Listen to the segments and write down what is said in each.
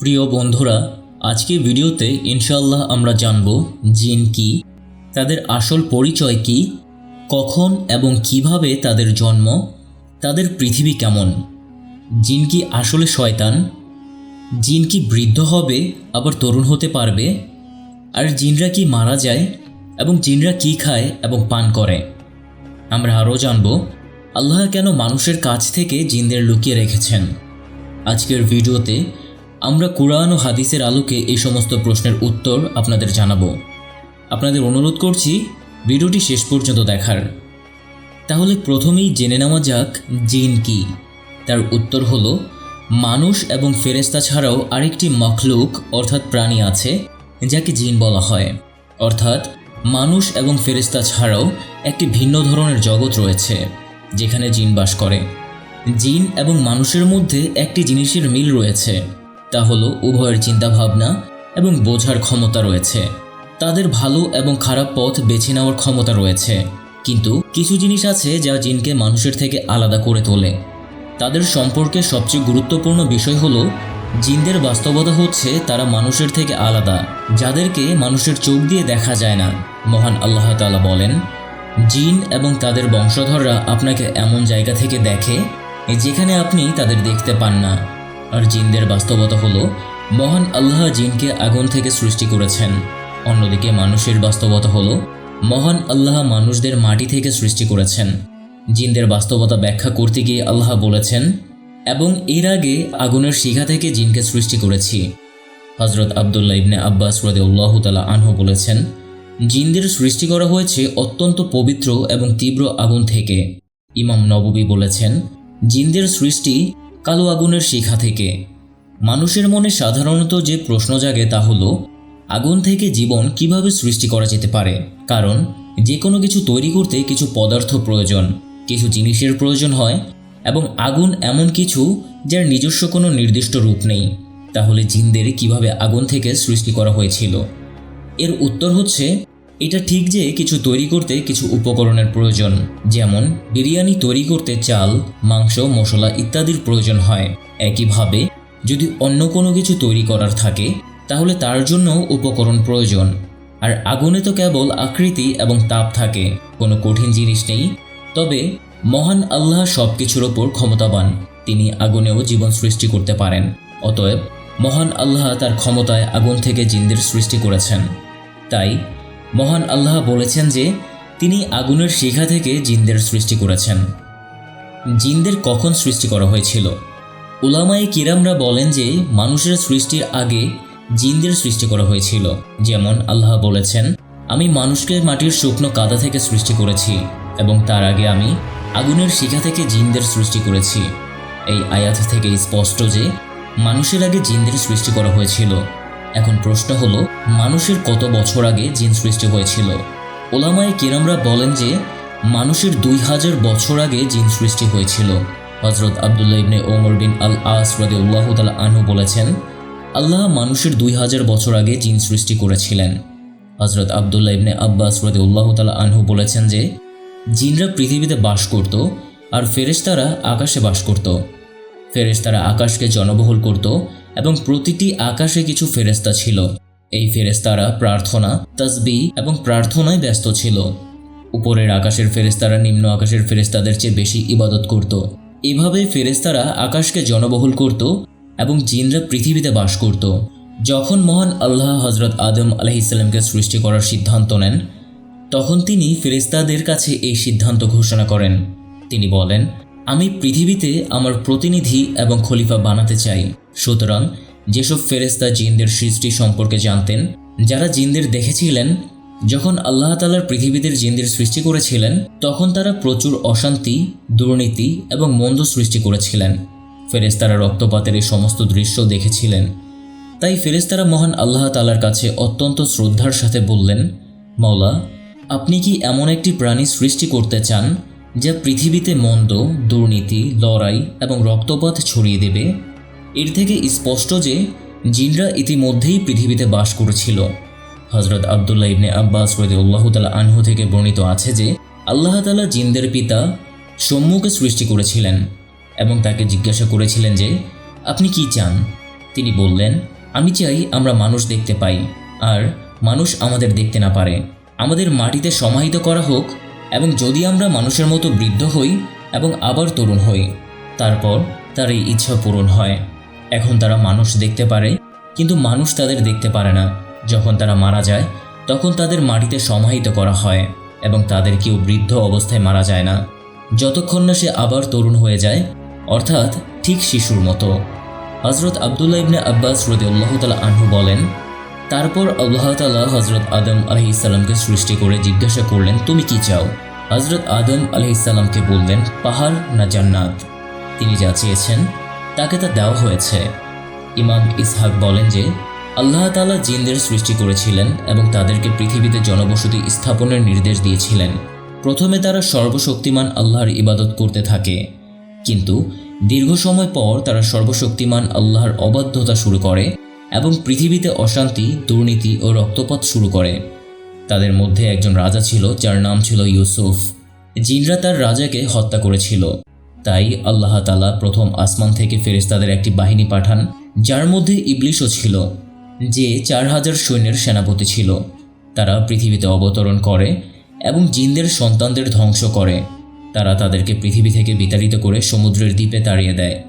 প্রিয় বন্ধুরা আজকের ভিডিওতে ইনশাআল্লাহ আমরা জানব জিন কি, তাদের আসল পরিচয় কি, কখন এবং কীভাবে তাদের জন্ম, তাদের পৃথিবী কেমন, জিন কি আসলে শয়তান, জিন কি বৃদ্ধ হবে, আবার তরুণ হতে পারবে, আর জিনরা কি মারা যায় এবং জিনরা কি খায় এবং পান করে। আমরা আরও জানব, আল্লাহ কেন মানুষের কাছ থেকে জিনদের লুকিয়ে রেখেছেন। আজকের ভিডিওতে আমরা কোরআন ও হাদিসের আলোকে এই সমস্ত প্রশ্নের উত্তর আপনাদের জানাব। আপনাদের অনুরোধ করছি, ভিডিওটি শেষ পর্যন্ত দেখার। তাহলে প্রথমেই জেনে নেওয়া যাক, জিন কি? তার উত্তর হলো, মানুষ এবং ফেরেস্তা ছাড়াও আরেকটি মখলুক, অর্থাৎ প্রাণী আছে, যাকে জিন বলা হয়। অর্থাৎ, মানুষ এবং ফেরেস্তা ছাড়াও একটি ভিন্ন ধরনের জগৎ রয়েছে, যেখানে জিন বাস করে। জিন এবং মানুষের মধ্যে একটি জিনিসের মিল রয়েছে। তা হলো উভয়ের চিন্তাভাবনা এবং বোঝার ক্ষমতা রয়েছে। তাদের ভালো এবং খারাপ পথ বেছে নেওয়ার ক্ষমতা রয়েছে। কিন্তু কিছু জিনিস আছে যা জিনকে মানুষের থেকে আলাদা করে তোলে। তাদের সম্পর্কে সবচেয়ে গুরুত্বপূর্ণ বিষয় হলো, জিনদের বাস্তবতা হচ্ছে তারা মানুষের থেকে আলাদা, যাদেরকে মানুষের চোখ দিয়ে দেখা যায় না। মহান আল্লাহ তাআলা বলেন, জিন এবং তাদের বংশধররা আপনাকে এমন জায়গা থেকে দেখে যেখানে আপনি তাদের দেখতে পান না। আর জিনদের বাস্তবতা হলো, মহান আল্লাহ জিনকে আগুন থেকে সৃষ্টি করেছেন। অন্যদিকে মানুষের বাস্তবতা হলো, মহান আল্লাহ মানুষদের মাটি থেকে সৃষ্টি করেছেন। জিনদের বাস্তবতা ব্যাখ্যা করতে গিয়ে আল্লাহ বলেছেন, এবং এর আগে আগুনের শিখা থেকে জিনকে সৃষ্টি করেছি। হজরত আবদুল্লাহ ইবনে আব্বাস রদেউল্লাহ তালা আনহু বলেছেন, জিনদের সৃষ্টি করা হয়েছে অত্যন্ত পবিত্র এবং তীব্র আগুন থেকে। ইমাম নববী বলেছেন, জিনদের সৃষ্টি কালো আগুনের শিখা থেকে। মানুষের মনে সাধারণত যে প্রশ্ন জাগে তা হলো, আগুন থেকে জীবন কীভাবে সৃষ্টি করা যেতে পারে? কারণ যে কোনো কিছু তৈরি করতে কিছু পদার্থ প্রয়োজন, কিছু জিনিসের প্রয়োজন হয়, এবং আগুন এমন কিছু যার নিজস্ব কোনো নির্দিষ্ট রূপ নেই। তাহলে জিনদের কীভাবে আগুন থেকে সৃষ্টি করা হয়েছিল? এর উত্তর হচ্ছে এটা ঠিক যে কিছু তৈরি করতে কিছু উপকরণের প্রয়োজন, যেমন বিরিয়ানি তৈরি করতে চাল, মাংস, মশলা ইত্যাদির প্রয়োজন হয়। একইভাবে, যদি অন্য কোনো কিছু তৈরি করার থাকে, তাহলে তার জন্য উপকরণ প্রয়োজন। আর আগুনে তো কেবল আকৃতি এবং তাপ থাকে, কোনো কঠিন জিনিস নেই। তবে, মহান আল্লাহ সব কিছুর ওপর ক্ষমতাবান, তিনি আগুনেও জীবন সৃষ্টি করতে পারেন। অতএব, মহান আল্লাহ তার ক্ষমতায় আগুন থেকে জিনদের সৃষ্টি করেছেন। তাই মহান আল্লাহ বলেছেন যে, তিনি আগুনের শিখা থেকে জিনদের সৃষ্টি করেছেন। জিনদের কখন সৃষ্টি করা হয়েছিল? উলামায়ে কিরামরা বলেন যে, মানুষের সৃষ্টির আগে জিনদের সৃষ্টি করা হয়েছিল। যেমন আল্লাহ বলেছেন, আমি মানুষকে মাটির শুকনো কাদা থেকে সৃষ্টি করেছি এবং তার আগে আমি আগুনের শিখা থেকে জিনদের সৃষ্টি করেছি। এই আয়াত থেকে স্পষ্ট যে, মানুষের আগে জিনদের সৃষ্টি করা হয়েছিল। এখন প্রশ্ন হলো, মানুষের কত বছর আগে জিন সৃষ্টি হয়েছিল? ওলামায় কিরামরা বলেন যে, মানুষের দুই হাজার বছর আগে জিন সৃষ্টি হয়েছিল। হজরত আবদুল্লাহ ইবনে ওমর বিন আল আস রদে উল্লাহ তালা আনহু বলেছেন, আল্লাহ মানুষের দুই হাজার বছর আগে জিন সৃষ্টি করেছিলেন। হজরত আবদুল্লা ইবনে আব্বাস রদে উল্লাহ আনহু বলেছেন যে, জিনরা পৃথিবীতে বাস করত আর ফেরেশতারা আকাশে বাস করত। ফেরেশতারা আকাশকে জনবহুল করত এবং প্রতিটি আকাশে কিছু ফেরেস্তা ছিল। এই ফেরেস্তারা প্রার্থনা তসবি এবং প্রার্থনায় ব্যস্ত ছিল। উপরের আকাশের ফেরেস্তারা নিম্ন আকাশের ফেরেস্তাদের চেয়ে বেশি ইবাদত করত। এভাবে ফেরেস্তারা আকাশকে জনবহুল করত এবং জিনরা পৃথিবীতে বাস করত। যখন মহান আল্লাহ হজরত আদম আলহিসাল্লামকে সৃষ্টি করার সিদ্ধান্ত নেন, তখন তিনি ফেরেস্তাদের কাছে এই সিদ্ধান্ত ঘোষণা করেন। তিনি বলেন, আমি পৃথিবীতে আমার প্রতিনিধি এবং খলিফা বানাতে চাই। সুতরাং যেসব ফেরেস্তা জিনদের সৃষ্টি সম্পর্কে জানতেন, যারা জিনদের দেখেছিলেন, যখন আল্লাহ তালার পৃথিবীতে জিনদের সৃষ্টি করেছিলেন, তখন তারা প্রচুর অশান্তি, দুর্নীতি এবং মন্দ সৃষ্টি করেছিলেন। ফেরেস্তারা রক্তপাতের এই সমস্ত দৃশ্য দেখেছিলেন। তাই ফেরেস্তারা মহান আল্লাহ তালার কাছে অত্যন্ত শ্রদ্ধার সাথে বললেন মৌলা আপনি কি এমন একটি প্রাণী সৃষ্টি করতে চান, যা পৃথিবীতে মন্দ, দুর্নীতি, লড়াই এবং রক্তপাত ছড়িয়ে দেবে? এর থেকে স্পষ্ট যে জিনরা ইতিমধ্যেই পৃথিবীতে বাস করেছিল। হজরত আবদুল্লাহ ইবনে আব্বাস রদি আল্লাহ তালা আনহু থেকে বর্ণিত আছে যে আল্লাহ তালা জিনদের পিতা সম্মুখে সৃষ্টি করেছিলেন এবং তাকে জিজ্ঞাসা করেছিলেন যে, আপনি কি চান? তিনি বললেন, আমি চাই আমরা মানুষ দেখতে পাই, আর মানুষ আমাদের দেখতে না পারে। আমাদের মাটিতে সমাহিত করা হোক এবং যদি আমরা মানুষের মতো বৃদ্ধ হই এবং আবার তরুণ হই, তারপর তার এই ইচ্ছা পূরণ হয়। এখন তারা মানুষ দেখতে পারে, কিন্তু মানুষ তাদের দেখতে পারে না। যখন তারা মারা যায়, তখন তাদের মাটিতে সমাহিত করা হয় এবং তাদের কেউ বৃদ্ধ অবস্থায় মারা যায় না। যতক্ষণ না সে আবার তরুণ হয়ে যায়, অর্থাৎ ঠিক শিশুর মতো। হজরত আবদুল্লাহ ইবনে আব্বাস রদিউল্লাহ তালা আনহু বলেন, তারপর আল্লাহ তালা হজরত আদম আলহি ইসাল্লামকে সৃষ্টি করে জিজ্ঞাসা করলেন, তুমি কি চাও? হজরত আদম আলহি ইসাল্লামকে বললেন, পাহাড় না জান্নাত? তিনি যা চেয়েছেন তাকে তা দেওয়া হয়েছে। ইমাম ইসহাক বলেন যে, আল্লাহ তালা জিনদের সৃষ্টি করেছিলেন এবং তাদেরকে পৃথিবীতে জনবসতি স্থাপনের নির্দেশ দিয়েছিলেন। প্রথমে তারা সর্বশক্তিমান আল্লাহর ইবাদত করতে থাকে। কিন্তু দীর্ঘ সময় পর তারা সর্বশক্তিমান আল্লাহর অবাধ্যতা শুরু করে এবং পৃথিবীতে অশান্তি, দুর্নীতি ও রক্তপাত শুরু করে। তাদের মধ্যে একজন রাজা ছিল যার নাম ছিল ইউসুফ। জিনরা তার রাজাকে হত্যা করেছিল। তাই আল্লাহ তালা প্রথম আসমান থেকে ফেরেশতাদের একটি বাহিনী পাঠান, যার মধ্যে ইবলিশও ছিল, যে চার হাজার সৈন্যের সেনাপতি ছিল। তারা পৃথিবীতে অবতরণ করে এবং জিনদের সন্তানদের ধ্বংস করে। তারা তাদেরকে পৃথিবী থেকে বিতাড়িত করে সমুদ্রের দ্বীপে তাড়িয়ে দেয়।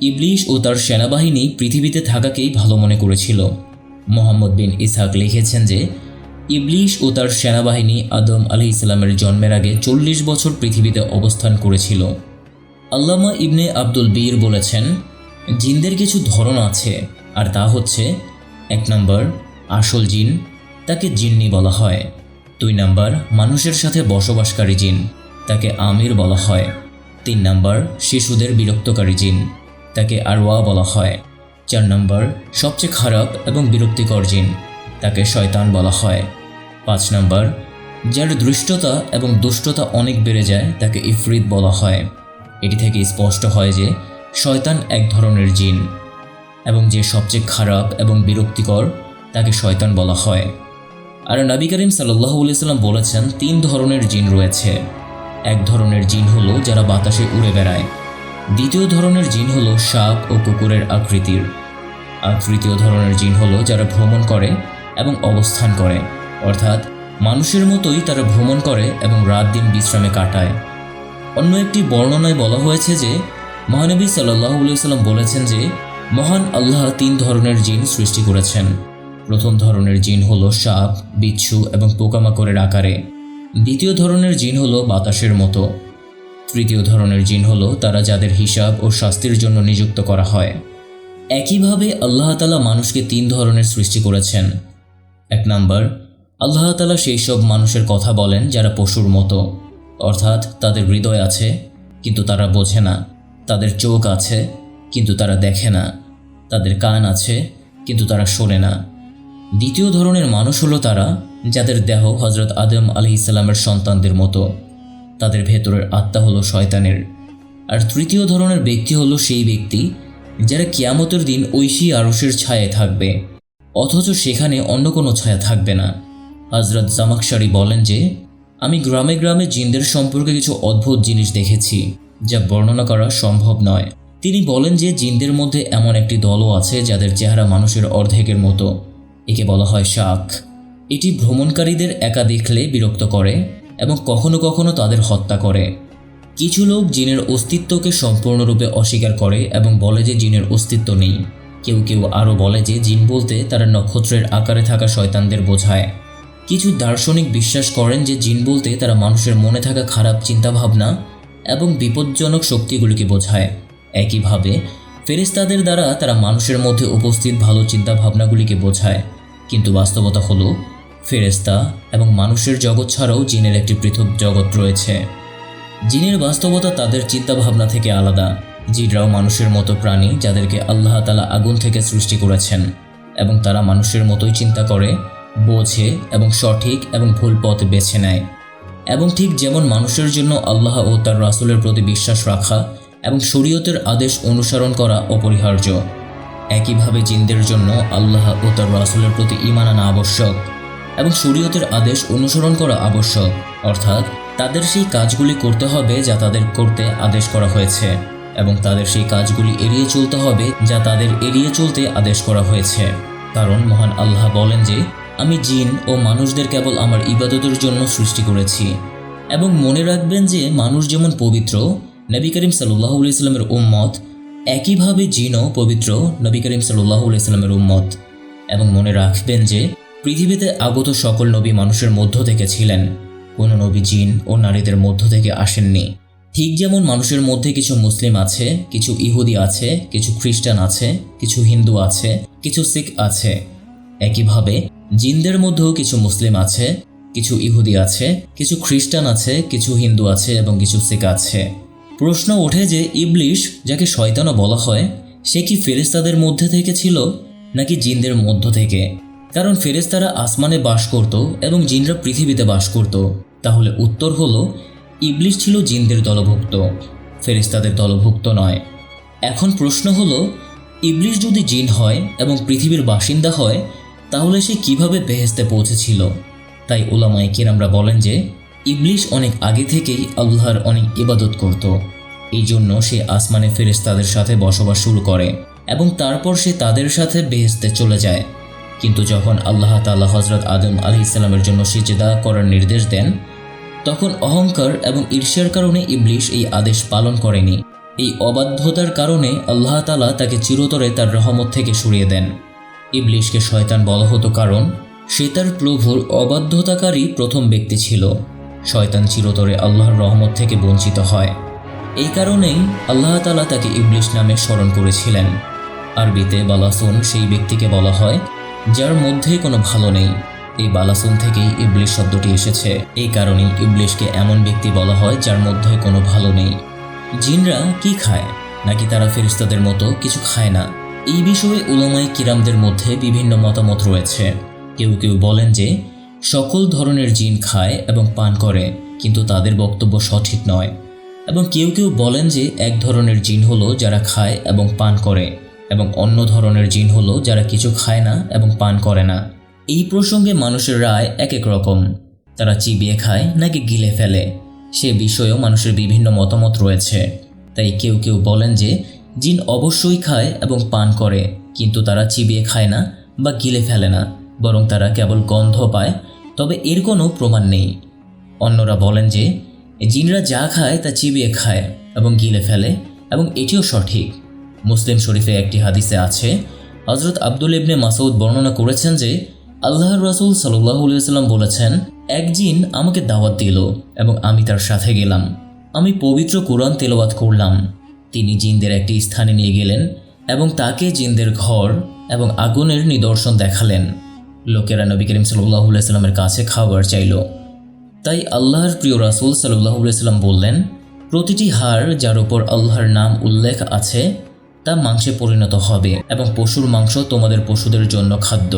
ইবলিশ ও তার সেনাবাহিনী পৃথিবীতে থাকাকেই ভালো মনে করেছিল। মোহাম্মদ বিন ইসহাক লিখেছেন যে, ইবলিশ ও তার সেনাবাহিনী আদম আলি ইসলামের জন্মের আগে চল্লিশ বছর পৃথিবীতে অবস্থান করেছিল। আল্লামা ইবনে আব্দুল বীর বলেছেন, জিনদের কিছু ধরন আছে, আর তা হচ্ছে, এক নম্বর, আসল জিন, তাকে জিন্নি বলা হয়। দুই নম্বর, মানুষের সাথে বসবাসকারী জিন, তাকে আমির বলা হয়। তিন নম্বর, শিশুদের বিরক্তকারী জিন, তাকে আরওয়া বলা হয়। চার নম্বর, সবচেয়ে খারাপ এবং বিরক্তিকর জিন, তাকে শয়তান বলা হয়। পাঁচ নম্বর, যার দৃষ্টতা এবং দুষ্টতা অনেক বেড়ে যায়, তাকে ইফরিত বলা হয়। এটি থেকে স্পষ্ট হয় যে শয়তান এক ধরনের জিন এবং যে সবচেয়ে খারাপ এবং বিরক্তিকর তাকে শয়তান বলা হয়। আর নবী করিম সাল্লাহ বলেছেন, তিন ধরনের জিন রয়েছে। এক ধরনের জিন হলো যারা বাতাসে উড়ে বেড়ায়। দ্বিতীয় ধরনের জিন হলো সাপ ও কুকুরের আকৃতির। আর তৃতীয় ধরনের জিন হলো যারা ভ্রমণ করে এবং অবস্থান করে। অর্থাৎ মানুষের মতোই তারা ভ্রমণ করে এবং রাত দিন বিশ্রামে কাটায়। অন্য একটি বর্ণনায় বলা হয়েছে যে, মহানবী সাল্লাহ সাল্লাম বলেছেন যে, মহান আল্লাহ তিন ধরনের জিন সৃষ্টি করেছেন। প্রথম ধরনের জিন হল সাপ, বিচ্ছু এবং পোকামাকড়ের আকারে। দ্বিতীয় ধরনের জিন হল বাতাসের মতো। তৃতীয় ধরনের জিন হল তারা যাদের হিসাব ও শাস্তির জন্য নিযুক্ত করা হয়। একইভাবে আল্লাহ তালা মানুষকে তিন ধরনের সৃষ্টি করেছেন। এক নম্বর, আল্লাহ তালা সেই সব মানুষের কথা বলেন যারা পশুর মতো। অর্থাৎ তাদের হৃদয় আছে, কিন্তু তারা বোঝে না। তাদের চোখ আছে, কিন্তু তারা দেখে না। তাদের কান আছে, কিন্তু তারা শোনে না। দ্বিতীয় ধরনের মানুষ হলো তারা, যাদের দেহ হজরত আদম আলি ইসলামের সন্তানদের মতো। তাদের ভেতরের আত্মা হলো শয়তানের। আর তৃতীয় ধরনের ব্যক্তি হলো সেই ব্যক্তি, যারা কিয়ামতের দিন ঐশী আরসের ছায়ায় থাকবে। অথচ সেখানে অন্য কোনো ছায়া থাকবে না। হজরত জামাকশারি বলেন যে আমি গ্রামে গ্রামে জিনদের সম্পর্কে কিছু অদ্ভুত জিনিস দেখেছি, যা বর্ণনা করা সম্ভব নয়। তিনি বলেন যে জিনদের মধ্যে এমন একটি দলও আছে যাদের চেহারা মানুষের অর্ধেকের মতো। একে বলা হয় শাক। এটি ভ্রমণকারীদের একা দেখলে বিরক্ত করে এবং কখনো কখনো তাদের হত্যা করে। কিছু লোক জিনের অস্তিত্বকে সম্পূর্ণরূপে অস্বীকার করে এবং বলে যে জিনের অস্তিত্ব নেই। কেউ কেউ আরও বলে যে জিন বলতে তারা নক্ষত্রের আকারে থাকা শয়তানদের বোঝায়। কিছু দার্শনিক বিশ্বাস করেন যে জিন বলতে তারা মানুষের মনে থাকা খারাপ চিন্তাভাবনা এবং বিপজ্জনক শক্তিগুলিকে বোঝায়। একইভাবে ফেরেস্তাদের দ্বারা তারা মানুষের মধ্যে উপস্থিত ভালো চিন্তাভাবনাগুলিকে বোঝায়। কিন্তু বাস্তবতা হলো ফেরেস্তা এবং মানুষের জগৎ ছাড়াও জিনের একটি পৃথক জগৎ রয়েছে। জিনের বাস্তবতা তাদের চিন্তাভাবনা থেকে আলাদা। জিনরাও মানুষের মতো প্রাণী যাদেরকে আল্লাহ তালা আগুন থেকে সৃষ্টি করেছেন এবং তারা মানুষের মতোই চিন্তা করে বোঝে এবং সঠিক এবং ভুল পথ বেছে নেয়। এবং ঠিক যেমন মানুষের জন্য আল্লাহ ও তার রাসুলের প্রতি বিশ্বাস রাখা এবং শরীয়তের আদেশ অনুসরণ করা অপরিহার্য। একইভাবে জিনদের জন্য আল্লাহ ও তার রাসুলের প্রতি ইমান আনা আবশ্যক এবং শরীয়তের আদেশ অনুসরণ করা আবশ্যক। অর্থাৎ তাদের সেই কাজগুলি করতে হবে যা তাদের করতে আদেশ করা হয়েছে এবং তাদের সেই কাজগুলি এড়িয়ে চলতে হবে যা তাদের এড়িয়ে চলতে আদেশ করা হয়েছে। কারণ মহান আল্লাহ বলেন যে আমি জিন ও মানুষদের কেবল আমার ইবাদতের জন্য সৃষ্টি করেছি। এবং মনে রাখবেন যে মানুষ যেমন পবিত্র, নবী করিম সাল্লাহ উম্মত, একইভাবে জিনও পবিত্র, নবী করিম সাল্লাহ ইসলামের উম্মত। এবং মনে রাখবেন যে পৃথিবীতে আগত সকল নবী মানুষের মধ্য থেকে ছিলেন। কোনো নবী জিন ও নারীদের মধ্য থেকে আসেননি। ঠিক যেমন মানুষের মধ্যে কিছু মুসলিম আছে, কিছু ইহুদি আছে, কিছু খ্রিস্টান আছে, কিছু হিন্দু আছে, কিছু শিখ আছে। একইভাবে জিনদের মধ্যেও কিছু মুসলিম আছে, কিছু ইহুদি আছে, কিছু খ্রিস্টান আছে, কিছু হিন্দু আছে এবং কিছু শিখ আছে। প্রশ্ন ওঠে যে ইবলিশ, যাকে শয়তানও বলা হয়, সে কি ফেরেস্তাদের মধ্যে থেকে ছিল, নাকি জিনদের মধ্য থেকে? কারণ ফেরেস্তারা আসমানে বাস করত এবং জিনরা পৃথিবীতে বাস করত। তাহলে উত্তর হলো, ইবলিশ ছিল জিনদের দলভুক্ত ফেরেস্তাদের দলভুক্ত নয়। এখন প্রশ্ন হলো, ইবলিশ যদি জিন হয় এবং পৃথিবীর বাসিন্দা হয় তাহলে সে কীভাবে বেহেস্তে পৌঁছেছিল? তাই ওলামাই কিরামরা বলেন যে, ইবলিশ অনেক আগে থেকেই আল্লাহর অনেক ইবাদত করত। এই জন্য সে আসমানে ফেরেস তাদের সাথে বসবাস শুরু করে এবং তারপর সে তাদের সাথে বেহেস্তে চলে যায়। কিন্তু যখন আল্লাহ তাল্লাহ হজরত আদম আলি ইসলামের জন্য সিজদা করার নির্দেশ দেন, তখন অহংকার এবং ঈর্ষার কারণে ইবলিশ এই আদেশ পালন করেনি। এই অবাধ্যতার কারণে আল্লাহ তালা তাকে চিরতরে তার রহমত থেকে সরিয়ে দেন। ইবলিশকে শয়তান বলা হতো কারণ, সে তার প্রভুর অবাধ্যতাকারী প্রথম ব্যক্তি ছিল। শয়তান চিরতরে আল্লাহর রহমত থেকে বঞ্চিত হয়। এই কারণেই আল্লাহ তালা তাকে ইবলিশ নামে স্মরণ করেছিলেন। আরবিতে বালাসুন সেই ব্যক্তিকে বলা হয়, যার মধ্যে কোনো ভালো নেই। এই বালাসুন থেকেই ইবলিশ শব্দটি এসেছে। এই কারণেই ইবলিশকে এমন ব্যক্তি বলা হয় যার মধ্যে কোনো ভালো নেই। জিনরা কি খায়? নাকি তারা ফেরিস্তাদের মতো কিছু খায় না? এই বিষয়ে উলামাই কিরামদের মধ্যে বিভিন্ন মতামত রয়েছে। কেউ কেউ বলেন যে, সকল ধরনের জিন খায় এবং পান করে, কিন্তু তাদের বক্তব্য সঠিক নয়। এবং কেউ কেউ বলেন যে, এক ধরনের জিন হলো যারা খায় এবং পান করে, এবং অন্য ধরনের জিন হলো যারা কিছু খায় না এবং পান করে না। এই প্রসঙ্গে মানুষের রায় এক এক রকম। তারা চিবিয়ে খায় নাকি গিলে ফেলে, সে বিষয়েও মানুষের বিভিন্ন মতামত রয়েছে। তাই কেউ কেউ বলেন যে জিন অবশ্যই খায় এবং পান করে, কিন্তু তারা চিবিয়ে খায় না বা গিলে ফেলে না, বরং তারা কেবল গন্ধ পায়, তবে এর কোনো প্রমাণ নেই। অন্যরা বলেন যে, জিনরা যা খায় তা চিবিয়ে খায় এবং গিলে ফেলে, এবং এটিও সঠিক। মুসলিম শরীফে একটি হাদিসে আছে হজরত আব্দুল ইবনে মাসউদ বর্ণনা করেছেন যে, আল্লাহর রাসুল সাল্লাম বলেছেন, এক জিন আমাকে দাওয়াত দিল এবং আমি তার সাথে গেলাম। আমি পবিত্র কোরআন তেলাওয়াত করলাম। তিনি জিনদের একটি স্থানে নিয়ে গেলেন এবং তাকে জিনদের ঘর এবং আগুনের নিদর্শন দেখালেন। লোকেরা নবী করিম সাল্লাহ সাল্লামের কাছে খাবার চাইল। তাই আল্লাহর প্রিয় রাসুল সাল্লাহ সাল্লাম বললেন, প্রতিটি হাড় যার উপর আল্লাহর নাম উল্লেখ আছে, তা মাংসে পরিণত হবে এবং পশুর মাংস তোমাদের পশুদের জন্য খাদ্য।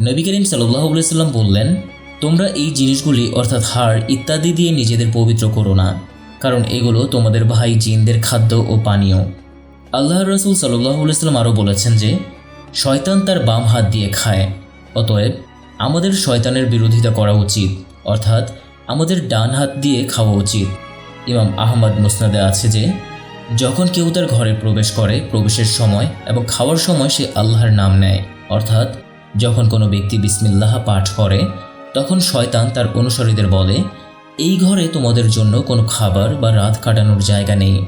নবী করিম সাল্লাহ সাল্লাম বললেন, তোমরা এই জিনিসগুলি অর্থাৎ হাড় ইত্যাদি দিয়ে নিজেদের পবিত্র করো না। কারণ এগুলো তোমাদের ভাই জিনদের খাদ্য ও পানীয়। আল্লাহ রসুল সাল্লাম আরও বলেছেন যে, শয়তান তার বাম হাত দিয়ে খায়, অতএব আমাদের শয়তানের বিরোধিতা করা উচিত, অর্থাৎ আমাদের ডান হাত দিয়ে খাওয়া উচিত। ইমাম আহমদ মুসনাদে আছে যে, যখন কেউ তার ঘরে প্রবেশ করে, প্রবেশের সময় এবং খাওয়ার সময় সে আল্লাহর নাম নেয়, অর্থাৎ যখন কোনো ব্যক্তি বিসমিল্লাহ পাঠ করে, তখন শয়তান তার অনুসারীদের বলে এই ঘরে তোমাদের জন্য কোনো খাবার বা রাত কাটানোর জায়গা নেই।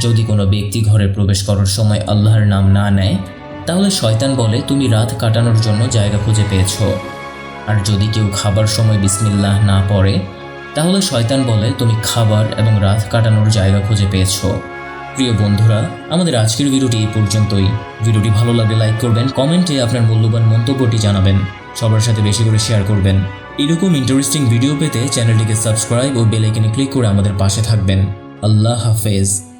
যদি কোনো ব্যক্তি ঘরে প্রবেশ করার সময় আল্লাহর নাম না নেয়, তাহলে শয়তান বলে, তুমি রাত কাটানোর জন্য জায়গা খুঁজে পেয়েছ। আর যদি কেউ খাবার সময় বিসমিল্লাহ না পড়ে, তাহলে শয়তান বলে, তুমি খাবার এবং রাত কাটানোর জায়গা খুঁজে পেয়েছ। প্রিয় বন্ধুরা, আমাদের আজকের ভিডিওটি এই পর্যন্তই। ভিডিওটি ভালো লাগলে লাইক করবেন, কমেন্টে আপনার মূল্যবান মন্তব্যটি জানাবেন। সবার সাথে বেশি করে শেয়ার করবেন। এরকম ইন্টারেস্টিং ভিডিও পেতে চ্যানেলটিকে সাবস্ক্রাইব ও বেলাইকনে ক্লিক করে আমাদের পাশে থাকবেন। আল্লাহ হাফেজ।